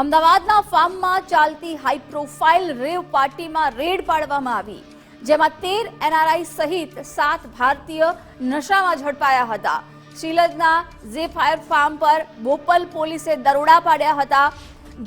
અમદાવાદના ફાર્મમાં ચાલતી high profile રેવ પાર્ટીમાં રેડ પાડવામાં આવી, જેમાં તેર એનઆરઆઈ સહિત સાત ભારતીય નશામાં ઝડપાયા હતા. શ્રીલજના જે ફાયર ફાર્મ પર બોપલ પોલીસે દરોડા પાડ્યા હતા,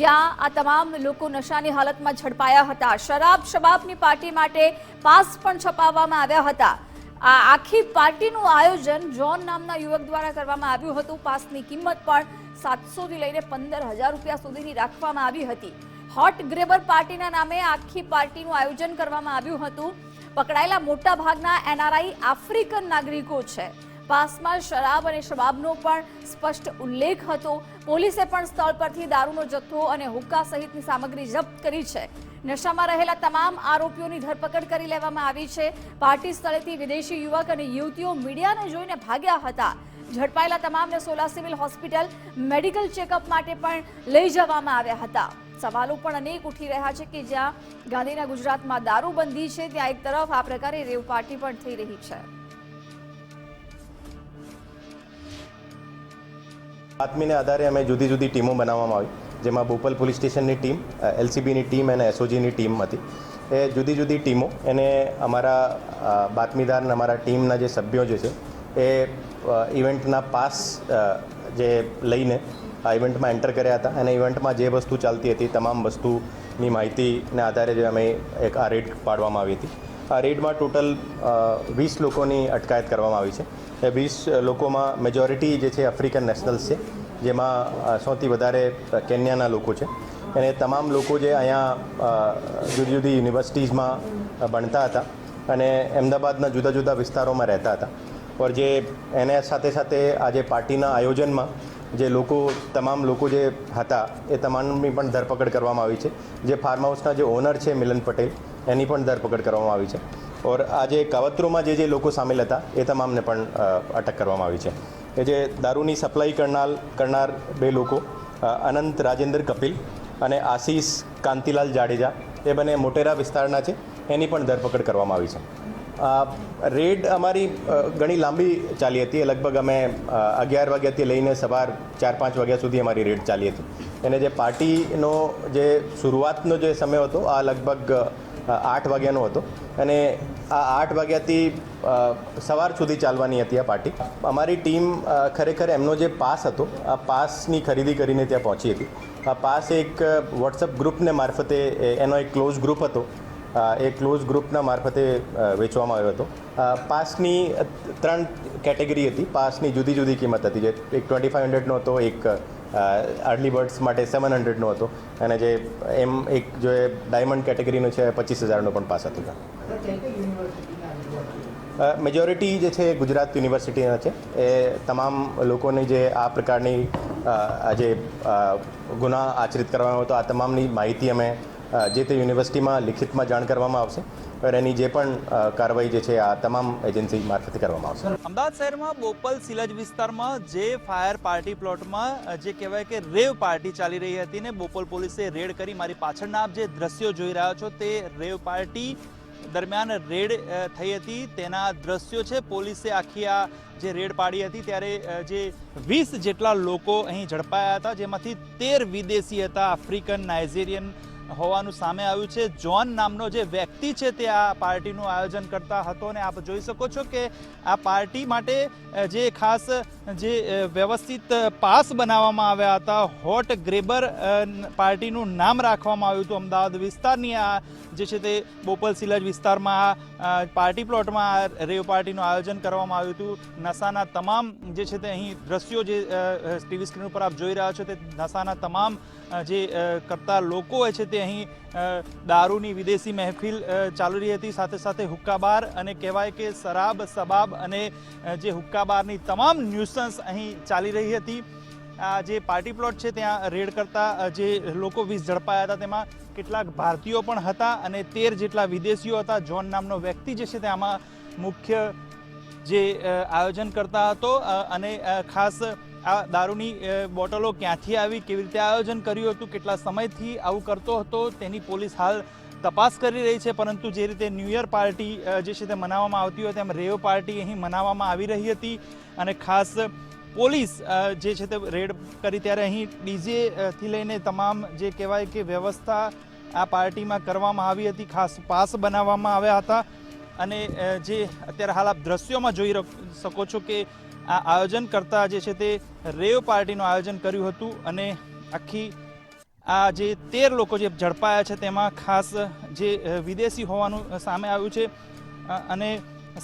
જ્યાં આ તમામ લોકો નશાની હાલતમાં ઝડપાયા હતા. શરાબ શબાબની પાર્ટી માટે પાસ પણ છપાવવામાં આવ્યા હતા. આ આખી પાર્ટીનું આયોજન જોન નામના યુવક દ્વારા કરવામાં આવ્યું હતું. પાસની કિંમત પણ સાતસોથી લઈને પંદર હજાર રૂપિયા સુધીની રાખવામાં આવી હતી. હોટ ગ્રેબર પાર્ટીના નામે આખી પાર્ટીનું આયોજન કરવામાં આવ્યું હતું. પકડાયેલા મોટા ભાગના એનઆરઆઈ આફ્રિકન નાગરિકો છે. પાસમાં શરાબ અને શબાબનો પણ સ્પષ્ટ ઉલ્લેખ હતો. પોલીસે પણ સ્થળ પરથી દારૂનો જથ્થો અને હુક્કા સહિતની સામગ્રી જપ્ત કરી છે. નશામાં રહેલા તમામ આરોપીઓની ધરપકડ કરી લેવામાં આવી છે. પાર્ટી સ્થળેથી વિદેશી યુવક અને યુવતીઓ મીડિયાને જોઈને ભાગ્યા હતા. ઝડપાયેલા તમામને Sola civil hospital medical checkup માટે પણ લઈ જવામાં આવ્યા હતા. સવાલો પણ અનેક ઉઠી રહ્યા છે કે જ્યાં ગાંધીના ગુજરાતમાં દારૂબંધી છે, ત્યાં એક તરફ આ પ્રકારે રેવ પાર્ટી પણ થઈ રહી છે. બાતમીને આધારે અમે જુદી જુદી ટીમો બનાવવામાં આવી. જેમાં બોપલ પોલીસ સ્ટેશનની ટીમ એલસીબીની ટીમ અને એસઓજીની ટીમ હતી. એ જુદી જુદી ટીમો, એને અમારા બાતમીદાર અને અમારા ટીમના જે સભ્યો જે છે, એ ઇવેન્ટના પાસ જે લઈને આ ઇવેન્ટમાં એન્ટર કર્યા હતા અને ઇવેન્ટમાં જે વસ્તુ ચાલતી હતી, તમામ વસ્તુની માહિતીને આધારે જે અમે એક આ રેડ પાડવામાં આવી હતી. આ રેડમાં ટોટલ વીસ લોકોની અટકાયત કરવામાં આવી છે. એ વીસ લોકોમાં મેજોરિટી જે છે આફ્રિકન નેશનલ્સ છે. જેમાં સૌથી વધારે કેન્યાના લોકો છે. અને તમામ લોકો જે અહીંયા જુદી જુદી યુનિવર્સિટીઝમાં ભણતા હતા અને અમદાવાદના જુદા જુદા વિસ્તારોમાં રહેતા હતા. પર જે એને સાથે સાથે આજે પાર્ટીના આયોજનમાં જે લોકો, તમામ લોકો જે હતા, એ તમામની પણ ધરપકડ કરવામાં આવી છે. જે ફાર્મ હાઉસના જે ઓનર છે, મિલન પટેલ, એની પણ ધરપકડ કરવામાં આવી છે. ઓર આ જે કાવતરોમાં જે જે લોકો સામેલ હતા, એ તમામને પણ અટક કરવામાં આવી છે. કે જે દારૂની સપ્લાય કરનાર કરનાર બે લોકો અનંત રાજેન્દ્ર કપિલ અને આશીષ કાંતિલાલ જાડેજા, એ બંને મોટેરા વિસ્તારના છે. એની પણ ધરપકડ કરવામાં આવી છે. રેડ અમારી ઘણી લાંબી ચાલી હતી. લગભગ અમે અગિયાર વાગ્યાથી લઈને સવાર ચાર પાંચ વાગ્યા સુધી અમારી રેડ ચાલી હતી. અને જે પાર્ટીનો જે શરૂઆતનો જે સમય હતો, આ લગભગ આઠ વાગ્યાનો હતો. અને આ આઠ વાગ્યાથી સવાર સુધી ચાલવાની હતી આ પાર્ટી. અમારી ટીમ ખરેખર એમનો જે પાસ હતો, આ પાસની ખરીદી કરીને ત્યાં પહોંચી હતી. આ પાસ એક વોટ્સઅપ ગ્રુપને મારફતે એનો એક ક્લોઝ ગ્રુપ હતો. એ ક્લોઝ ગ્રુપના મારફતે વેચવામાં આવ્યો હતો. પાસની ત્રણ કેટેગરી હતી. પાસની જુદી જુદી કિંમત હતી. જે એક ટ્વેન્ટી ફાઇવ હંડ્રેડનો હતો, એક અર્લી બર્ડ્સ માટે સેવન હંડ્રેડનો હતો. અને જે એમ એક જો એ ડાયમંડ કેટેગરીનો છે, પચીસ હજારનો પણ પાસ હતો. મેજોરિટી જે છે ગુજરાત યુનિવર્સિટીના છે. એ તમામ લોકોને જે આ પ્રકારની જે ગુના આચરિત કરવામાં હતો આ તમામની માહિતી અમે જે તે યુનિવર્સિટીમાં લિખિતમાં જાણ કરવામાં આવશે અને એની જે પણ કાર્યવાહી જે છે, આ તમામ એજન્સી મારફતે કરવામાં આવશે. અમદાવાદ શહેરમાં બોપલ સિલજ વિસ્તારમાં જે ફાયર પાર્ટી પ્લોટમાં જે કહેવાય કે રેવ પાર્ટી ચાલી રહી હતી ને બોપલ પોલીસે રેડ કરી મારી પાછળના આપ જે દ્રશ્યો જોઈ રહ્યા છો તે રેવ પાર્ટી દરમિયાન રેડ થઈ હતી. તેના દ્રશ્યો છે, પોલીસે આખી આ જે રેડ પાડી હતી ત્યારે જે વીસ જેટલા લોકો અહીં ઝડપાયા હતા, જેમાંથી તેર વિદેશી હતા, આફ્રિકન, નાઇજેરિયન હોવાનું સામે આવ્યું છે. જોન નામનો જે વ્યક્તિ છે તે આ પાર્ટીનું આયોજન કરતા હતો અને આપ જોઈ શકો છો કે આ પાર્ટી માટે જે ખાસ જે વ્યવસ્થિત પાસ બનાવવામાં આવ્યા હતા, હોટ ગ્રેબર પાર્ટીનું નામ રાખવામાં આવ્યું હતું. અમદાવાદ વિસ્તારની આ જે છે તે બોપલ સિલજ વિસ્તારમાં આ પાર્ટી પ્લોટમાં આ રેવ પાર્ટીનું આયોજન કરવામાં આવ્યું હતું. નશાના તમામ જે છે તે અહીં દ્રશ્યો જે ટીવી સ્ક્રીન ઉપર આપ જોઈ રહ્યા છો તે નશાના તમામ જે કરતા લોકો હોય છે તે અહીં દારૂની વિદેશી મહેફિલ ચાલી રહી હતી. સાથે સાથે હુક્કાબાર અને કહેવાય કે શરાબ, સબાબ અને જે હુક્કાબારની તમામ ન્યુસન્સ અહીં ચાલી રહી હતી. આ જે પાર્ટી પ્લોટ છે ત્યાં રેડ કરતા જે લોકો વીસ ઝડપાયા હતા તેમાં કેટલાક ભારતીયો પણ હતા અને તેર જેટલા વિદેશીઓ હતા. જોન નામનો વ્યક્તિ જે છે તે આમાં મુખ્ય જે આયોજન કરતા હતો અને ખાસ આ દારૂની બોટલો ક્યાંથી આવી, કેવી રીતે આયોજન કર્યું હતું, કેટલા સમયથી આવું કરતો હતો, તેની પોલીસ હાલ તપાસ કરી રહી છે. પરંતુ જે રીતે ન્યૂ યર પાર્ટી જે છે તે મનાવવામાં આવતી હોય તેમ રેવ પાર્ટી અહીં મનાવવામાં આવી રહી હતી. અને ખાસ પોલીસ જે છે તે રેડ કરી ત્યારે અહીં ડીજેથી લઈને તમામ જે કહેવાય કે વ્યવસ્થા આ પાર્ટીમાં કરવામાં આવી હતી, ખાસ પાસ બનાવવામાં આવ્યા હતા. અને જે અત્યારે હાલ આપ દ્રશ્યોમાં જોઈ શકો છો કે આ આયોજન કરતા જે છે તે રેવ પાર્ટીનું આયોજન કર્યું હતું અને આખી આ જે તેર લોકો જે ઝડપાયા છે તેમાં ખાસ જે વિદેશી હોવાનું સામે આવ્યું છે અને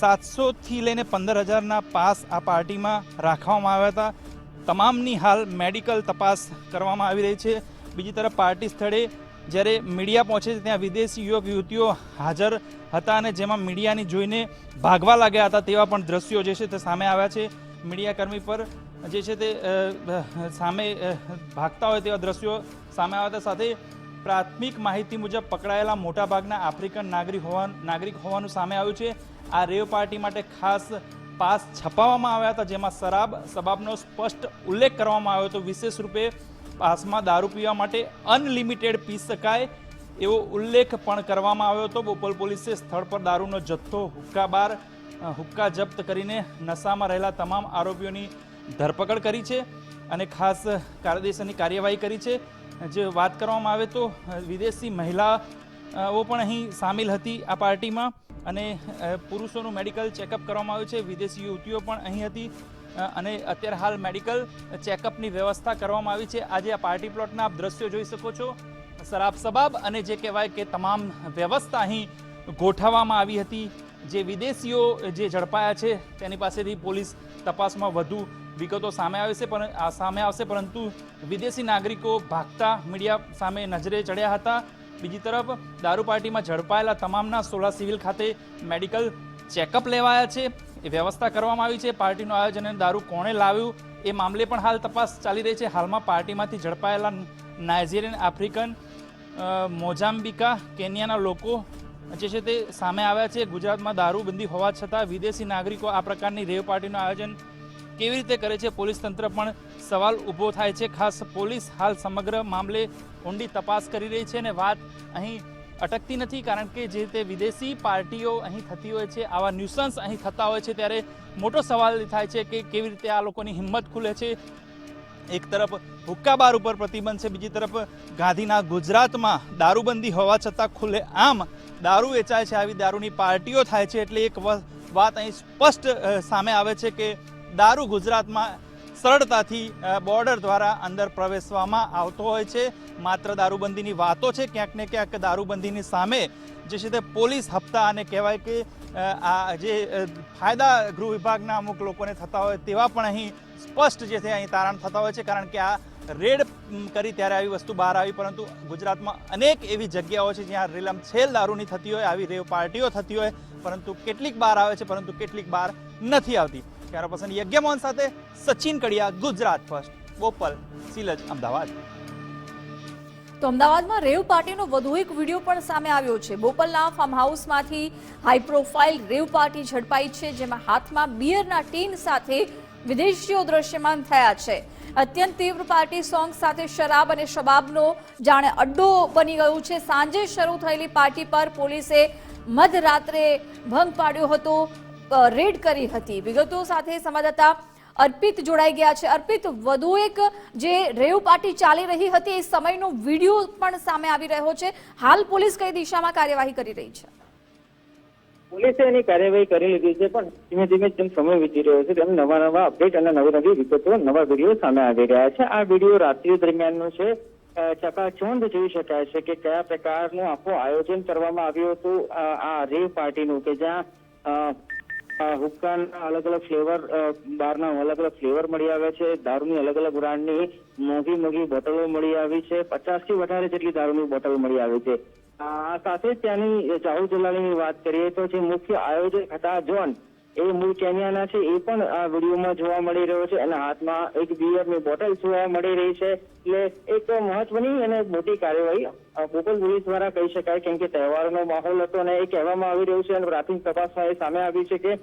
સાતસોથી લઈને પંદર હજારના પાસ આ પાર્ટીમાં રાખવામાં આવ્યા હતા. તમામની હાલ મેડિકલ તપાસ કરવામાં આવી રહી છે. બીજી તરફ પાર્ટી સ્થળે જ્યારે મીડિયા પહોંચે છે ત્યાં વિદેશી યુવક યુવતીઓ હાજર હતા અને જેમાં મીડિયાની જોઈને ભાગવા લાગ્યા હતા તેવા પણ દ્રશ્યો જે છે તે સામે આવ્યા છે. મીડિયાકર્મી પર જે છે તે સામે ભાગતા હોય તેવા દ્રશ્યો સામે આવ્યા હતા સાથે પ્રાથમિક માહિતી મુજબ પકડાયેલા મોટાભાગના આફ્રિકન નાગરિક હોવા, નાગરિક હોવાનું સામે આવ્યું છે. આ રેવ પાર્ટી માટે ખાસ પાસ છપાવવામાં આવ્યા હતા, જેમાં શરાબ શબાબનો સ્પષ્ટ ઉલ્લેખ કરવામાં આવ્યો હતો. વિશેષ રૂપે પાસમાં દારૂ પીવા માટે અનલિમિટેડ પી શકાય એવો ઉલ્લેખ પણ કરવામાં આવ્યો હતો. બોપલ પોલીસે સ્થળ પર દારૂનો જથ્થો હુક્કા બાર હુક્કા જપ્ત કરીને નશામાં રહેલા તમામ આરોપીઓની ધરપકડ કરી છે અને ખાસ કાયદેસરની કાર્યવાહી કરી છે. જે વાત કરવામાં આવે તો વિદેશી મહિલાઓ પણ અહીં સામેલ હતી આ પાર્ટીમાં અને પુરુષોનું મેડિકલ ચેકઅપ કરવામાં આવ્યું છે. વિદેશી યુવતીઓ પણ અહીં હતી અને અત્યારે હાલ મેડિકલ ચેકઅપની વ્યવસ્થા કરવામાં આવી છે. આજે આ પાર્ટી પ્લોટના આપ દ્રશ્યો જોઈ શકો છો. શરાબ સબાબ અને જે કહેવાય કે તમામ વ્યવસ્થા અહીં ગોઠવવામાં આવી હતી. જે વિદેશીઓ જે ઝડપાયા છે, તેની પાસેથી પોલીસ તપાસમાં વધુ વિગતો સામે આવે છે, પણ સામે આવશે, પરંતુ વિદેશી નાગરિકો ભાગતા મીડિયા સામે નજરે ચડ્યા હતા. બીજી તરફ, દારૂ પાર્ટીમાં ઝડપાયેલા તમામના સોલા સિવિલ ખાતે મેડિકલ ચેકઅપ લેવાયા છે. એ વ્યવસ્થા કરવામાં આવી છે. પાર્ટીનું આયોજન અને દારૂ કોણે લાવ્યું, એ મામલે પણ હાલ તપાસ ચાલી રહી છે. હાલમાં પાર્ટીમાંથી ઝડપાયેલા નાઇજીરિયન, આફ્રિકન મોઝામ્બિકા, કેન્યાના લોકો જે છે તે સામે આવ્યા છે. ગુજરાતમાં દારૂબંધી હોવા છતાં વિદેશી નાગરિકો આ પ્રકારની રેવ પાર્ટીનું આયોજન કેવી રીતે કરે છે? પોલીસ તંત્ર પણ સવાલ ઊભો થાય છે. ખાસ પોલીસ હાલ સમગ્ર મામલે ઊંડી તપાસ કરી રહી છે અને વાત અહીં અટકતી નથી કારણ કે જે તે વિદેશી પાર્ટીઓ અહીં થતી હોય છે, આવા ન્યુસન્સ અહીં થતા હોય છે ત્યારે મોટો સવાલ થાય છે કે કેવી રીતે આ લોકોની હિંમત ખુલે છે? એક તરફ હુક્કા બાર ઉપર પ્રતિબંધ છે, બીજી તરફ ગાંધીના ગુજરાતમાં દારૂબંધી હોવા છતાં ખુલ્લે આમ દારૂ વેચાય છે, આવી દારૂની પાર્ટીઓ થાય છે, એટલે એક વાત અહીં સ્પષ્ટ સામે આવે છે કે દારૂ ગુજરાતમાં સરળતાથી બોર્ડર દ્વારા અંદર પ્રવેશવામાં આવતો હોય છે. માત્ર દારૂબંધીની વાતો છે, ક્યાંક ને ક્યાંક દારૂબંધીની સામે જે છે તે પોલીસ હપ્તા અને કહેવાય કે આ જે ફાયદા ગૃહ વિભાગના અમુક લોકોને થતા હોય તેવા પણ અહીં સ્પષ્ટ જે છે અહીં તારણ થતા હોય છે. કારણ કે આ રેડ કરી ત્યારે આવી વસ્તુ બહાર આવી, પરંતુ ગુજરાતમાં અનેક એવી જગ્યાઓ છે જ્યાં રેલમ છેલ દારૂની થતી હોય, આવી રેવ પાર્ટીઓ થતી હોય, પરંતુ કેટલીક બહાર આવે છે, પરંતુ કેટલીક બહાર નથી આવતી. ત્યારે પસંદ યજ્ઞમોહન સાથે સચિન કડિયા, ગુજરાત ફર્સ્ટ, બોપલ, સિલજ, અમદાવાદ. તો અમદાવાદમાં રેવ પાર્ટીનો વધુ એક વીડિયો પણ સામે આવ્યો છે. બોપલના ફાર્મ હાઉસમાંથી હાઈ પ્રોફાઇલ રેવ પાર્ટી ઝડપાઈ છે, જેમાં હાથમાં બિયરના ટીન સાથે વિદેશીઓ દ્રશ્યમાન થયા છે. અત્યંત તીવ્ર પાર્ટી સોંગ સાથે શરાબ અને શબાબનો જાણે અડ્ડો બની ગયું છે. સાંજે શરૂ થયેલી પાર્ટી પર પોલીસે મધરાત્રે ભંગ પાડ્યો હતો રેડ કરી હતી. વિગતો સાથે સંવાદદાતા અર્પિત જોડાઈ ગયા છે. અર્પિત, વધુ એક જે રેવ પાર્ટી ચાલી રહી હતી, એ સમયનો વીડિયો પણ સામે આવી રહ્યો છે. હાલ પોલીસ કઈ દિશામાં કાર્યવાહી કરી રહી છે? પોલીસે એની કાર્યવાહી કરી લીધી છે, પણ ધીમે ધીમે જેમ સમય વીતી રહ્યો છે, તેમ નવા નવા અપડેટ અને નવી નવી વિગતો, નવા વીડિયો સામે આવી રહ્યા છે. આ વીડિયો રાત્રિ દરમિયાનનો છે. ચકાચોંધ જોઈ શકાય છે કે કયા પ્રકારનું આખું આયોજન કરવામાં આવ્યું હતું. આ રેવ પાર્ટીનું કે જ્યાં હુક્કાના અલગ અલગ ફ્લેવર બારના અલગ અલગ ફ્લેવર મળી આવ્યા છે. દારૂની અલગ અલગ બ્રાન્ડની મોંઘી મોંઘી બોટલો મળી આવી છે. પચાસથી વધારે જેટલી દારૂની બોટલ મળી આવી છે. આ સાથે ત્યાંની ચાહુ જિલ્લાની વાત કરીએ તો જે મુખ્ય આયોજક હતા જોન એ મૂળ કેન્યાના છે, એ પણ આ વિડીયોમાં જોવા મળી રહ્યો છે અને હાથમાં એક બિયરની બોટલ જોવા મળી રહી છે. એટલે એક મહત્વની અને મોટી કાર્યવાહી બોપલ પોલીસ દ્વારા કહી શકાય, કેમ કે તહેવારનો માહોલ હતો અને એ કહેવામાં આવી રહ્યું છે અને પ્રાથમિક તપાસમાં એ સામે આવ્યું છે કે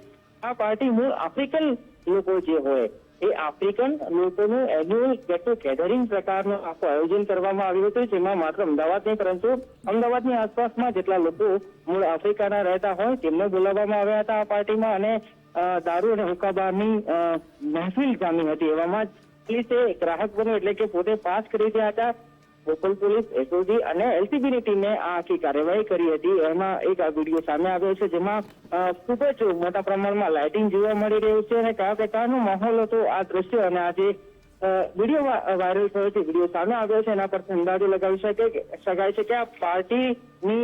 આ પાર્ટી મૂળ આફ્રિકન લોકો જે હોય એ આફ્રિકન લોકોનું એન્યુઅલ ગેટ ટુ ગેધરિંગ પ્રકારનું આખું આયોજન કરવામાં આવ્યું હતું, જેમાં માત્ર અમદાવાદ નહીં, પરંતુ અમદાવાદની આસપાસમાં જેટલા લોકો મૂળ આફ્રિકાના રહેતા હોય, તેમને બોલાવવામાં આવ્યા હતા આ પાર્ટીમાં, અને દારૂ અને હુકાબારની મહેફિલ જામી હતી. એવામાં પોલીસે ગ્રાહક બન્યો, એટલે કે પોતે પાસ કરી રહ્યા હતા. બોપલ પોલીસ, એસઓજી અને એલસીબી ની ટીમે આ આખી કાર્યવાહી કરી હતી. એમાં એક આ વીડિયો સામે આવ્યો છે જેમાં ખૂબ જ મોટા પ્રમાણમાં લાઇટિંગ જોવા મળી રહ્યું છે અને કયા પ્રકારનો માહોલ હતો, આ દ્રશ્ય અને આજે વીડિયો વાયરલ થયો છે, વીડિયો સામે આવ્યો છે, એના પરથી અંદાજો લગાવી શકે શકાય છે કે આ પાર્ટીની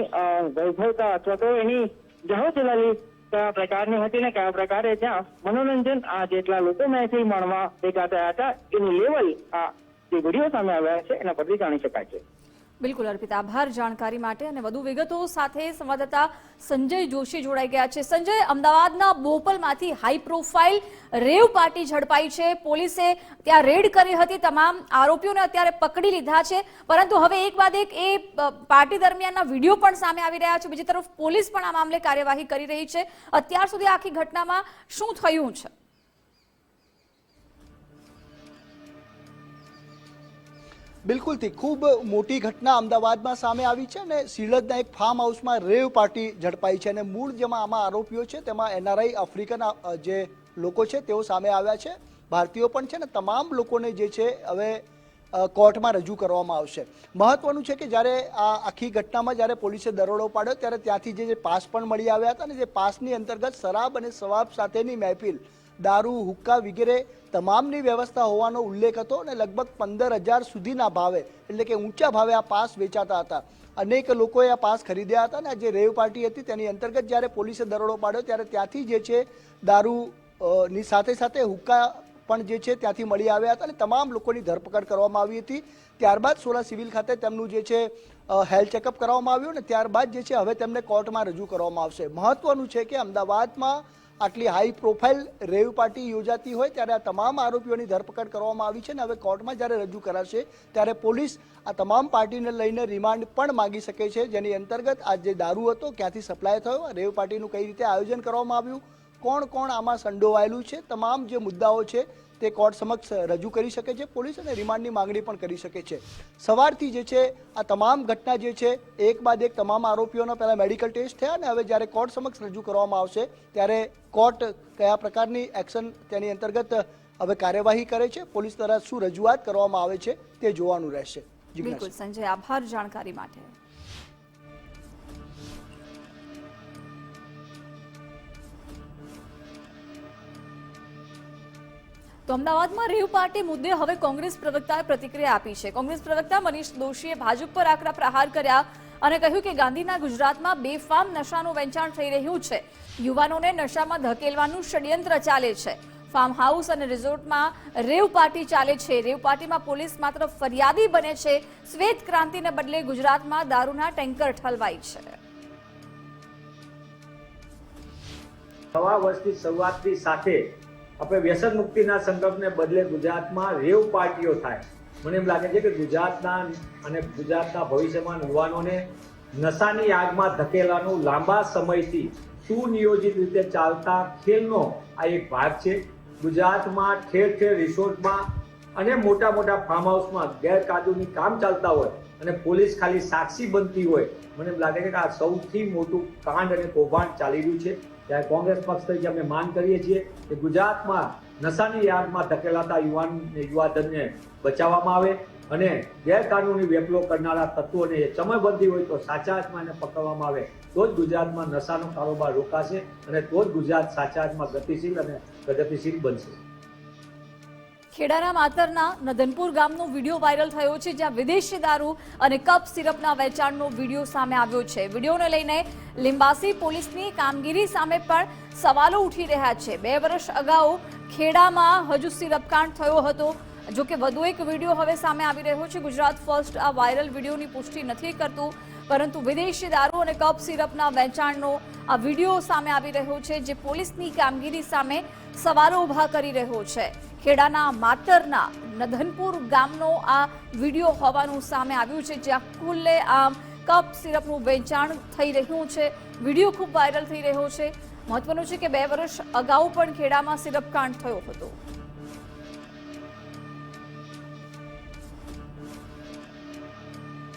વૈભવતા અથવા તો એની જહોજલાલી કયા પ્રકારની હતી ને કયા પ્રકારે ત્યાં મનોરંજન આ જેટલા લોકો મહેફિલ માણવા ભેગા થયા હતા, એનું લેવલ આ જે વીડિયો સામે આવ્યા છે, એના પરથી જાણી શકાય છે. બિલકુલ, અર્પિતા. આભાર જાણકારી માટે અને વધુ વિગતો સાથે સંવાદદાતા સંજય જોશી જોડાઈ ગયા છે. સંજય, અમદાવાદના બોપલમાંથી હાઈ પ્રોફાઇલ રેવ પાર્ટી ઝડપાઈ છે. પોલીસે ત્યાં રેડ કરી હતી. તમામ આરોપીઓને અત્યારે પકડી લીધા છે. પરંતુ હવે એક બાદ એક એ પાર્ટી દરમિયાનના વીડિયો પણ સામે આવી રહ્યા છે. બીજી તરફ પોલીસ પણ આ મામલે કાર્યવાહી કરી રહી છે. અત્યાર સુધી આખી ઘટનામાં શું થયું છે? બિલકુલથી ખૂબ મોટી ઘટના અમદાવાદમાં સામે આવી છે અને સિલજના એક ફાર્મ હાઉસમાં રેવ પાર્ટી ઝડપાઈ છે અને મૂળ જેમાં આમાં આરોપીઓ છે, તેમાં એનઆરઆઈ આફ્રિકન જે લોકો છે, તેઓ સામે આવ્યા છે. ભારતીયો પણ છે ને તમામ લોકોને જે છે હવે કોર્ટમાં રજૂ કરવામાં આવશે. મહત્વનું છે કે જ્યારે આ આખી ઘટનામાં જ્યારે પોલીસે દરોડો પાડ્યો, ત્યારે ત્યાંથી જે પાસ પણ મળી આવ્યા હતા અને જે પાસની અંતર્ગત શરાબ અને સવાબ સાથેની મહેફિલ દારૂ, હુક્કા વગેરે તમામની વ્યવસ્થા હોવાનો ઉલ્લેખ હતો અને લગભગ પંદર હજાર સુધીના ભાવે, એટલે કે ઊંચા ભાવે આ પાસ વેચાતા હતા. અનેક લોકોએ આ પાસ ખરીદ્યા હતા અને જે રેવ પાર્ટી હતી તેની અંતર્ગત જ્યારે પોલીસે દરોડો પાડ્યો ત્યારે ત્યાંથી જે છે દારૂ ની સાથે સાથે હુક્કા પણ જે છે ત્યાંથી મળી આવ્યા હતા અને તમામ લોકોની ધરપકડ કરવામાં આવી હતી. ત્યારબાદ સોલા સિવિલ ખાતે તેમનું જે છે હેલ્થ ચેકઅપ કરવામાં આવ્યું અને ત્યારબાદ જે છે હવે તેમને કોર્ટમાં રજૂ કરવામાં આવશે. મહત્વનું છે કે અમદાવાદમાં આટલી હાઈ પ્રોફાઇલ રેવ પાર્ટી યોજાતી હોય ત્યારે આ તમામ આરોપીઓની ધરપકડ કરવામાં આવી છે અને હવે કોર્ટમાં જ્યારે રજૂ કરાશે ત્યારે પોલીસ આ તમામ પાર્ટીને લઈને રિમાન્ડ પણ માગી શકે છે. જેની અંતર્ગત આ જે દારૂ હતો, ક્યાંથી સપ્લાય થયો, રેવ પાર્ટીનું કઈ રીતે આયોજન કરવામાં આવ્યું કોણ કોણ આમાં સંડોવાયેલું છે, તમામ જે મુદ્દાઓ છે તે કોર્ટ સમક્ષ રજૂ કરી શકે છે, પોલીસ અને રિમાન્ડની માંગણી પણ કરી શકે છે. સવારથી જે છે, આ તમામ ઘટના જે છે, એક બાદ એક તમામ આરોપીઓનો પહેલાં મેડિકલ ટેસ્ટ થયા અને હવે જ્યારે કોર્ટ સમક્ષ રજૂ કરવામાં આવશે, ત્યારે કોર્ટ કયા પ્રકારની એક્શન તેની અંતર્ગત હવે કાર્યવાહી કરે છે, પોલીસ દ્વારા શું રજૂઆત કરવામાં આવે છે તે જોવાનું રહેશે. બિલકુલ, સંજય, આભાર જાણકારી માટે. તો અમદાવાદમાં રેવ પાર્ટી મુદ્દે હવે કોંગ્રેસ પ્રવક્તાએ પ્રતિક્રિયા આપી છે. કોંગ્રેસ પ્રવક્તા મનીષ દોશીએ ભાજપ પર આકરા પ્રહાર કર્યા અને કહ્યું કે ગાંધીના ગુજરાતમાં બેફામ નશાનું વેચાણ થઈ રહ્યું છે. યુવાનોને નશામાં ધકેલવાનું ષડયંત્ર ચાલે છે. ફાર્મ હાઉસ અને રિઝોર્ટમાં રેવ પાર્ટી ચાલે છે. રેવ પાર્ટીમાં પોલીસ માત્ર ફરિયાદી બને છે. શ્વેત ક્રાંતિને બદલે ગુજરાતમાં દારૂના ટેન્કર ઠલવાય છે. નવા વર્ષની શરૂઆતની સાથે આપણે વ્યસન મુક્તિના સંકલ્પને બદલે ગુજરાતમાં રેવ પાર્ટીઓ થાય. મને એમ લાગે છે કે ગુજરાતના અને ગુજરાતના ભવિષ્યમાં યુવાનોને નશાની આગમાં ધકેલાનું લાંબા સમયથી સુનિયોજિત રીતે ચાલતા ખેલનો આ એક ભાગ છે. ગુજરાતમાં ઠેર ઠેર રિસોર્ટમાં અને મોટા મોટા ફાર્મ હાઉસમાં ગેરકાયદેસર કામ ચાલતા હોય અને પોલીસ ખાલી સાક્ષી બનતી હોય, મને એમ લાગે છે કે આ સૌથી મોટું કાંડ અને કૌભાંડ ચાલી રહ્યું છે. ત્યારે કોંગ્રેસ પક્ષ તરીકે અમે માંગ કરીએ છીએ કે ગુજરાતમાં નશાની યાદમાં ધકેલાતા યુવાન યુવાધનને બચાવવામાં આવે અને ગેરકાનૂની વેપલો કરનારા તત્વોને સમયબંધી હોય તો સાચા હાથમાં એને પકડવામાં આવે, તો જ ગુજરાતમાં નશાનો કારોબાર રોકાશે અને તો જ ગુજરાત સાચા હાથમાં ગતિશીલ અને પ્રગતિશીલ બનશે. ખેડાના માતરના નદનપુર ગામનો વીડિયો વાયરલ થયો છે, જ્યાં વિદેશી દારૂ અને કપ સિરપના વેચાણનો વીડિયો સામે આવ્યો છે. વિડીયોને લઈને લિંબાસી પોલીસની કામગીરી સામે પણ સવાલો ઉઠી રહ્યા છે. બે વર્ષ અગાઉ ખેડામાં હજુ સિરપકાંડ થયો હતો. જો કે વધુ એક વીડિયો હવે સામે આવી રહ્યો છે. ગુજરાત ફર્સ્ટ આ વાયરલ વિડીયોની પુષ્ટિ નથી કરતું, પરંતુ વિદેશી દારૂ અને કપ સિરપના વેચાણનો આ વીડિયો સામે આવી રહ્યો છે, જે પોલીસની કામગીરી સામે સવાલો ઊભા કરી રહ્યો છે. ખેડાના માતરના નધનપુર ગામનો આ વીડિયો હોવાનું સામે આવ્યું છે, જ્યાં ખુલ્લે આમ કપ સિરપનું વેચાણ થઈ રહ્યું છે. વીડિયો ખૂબ વાયરલ થઈ રહ્યો છે. મહત્વનું છે કે બે વર્ષ અગાઉ પણ ખેડામાં સિરપ કાંડ થયો હતો.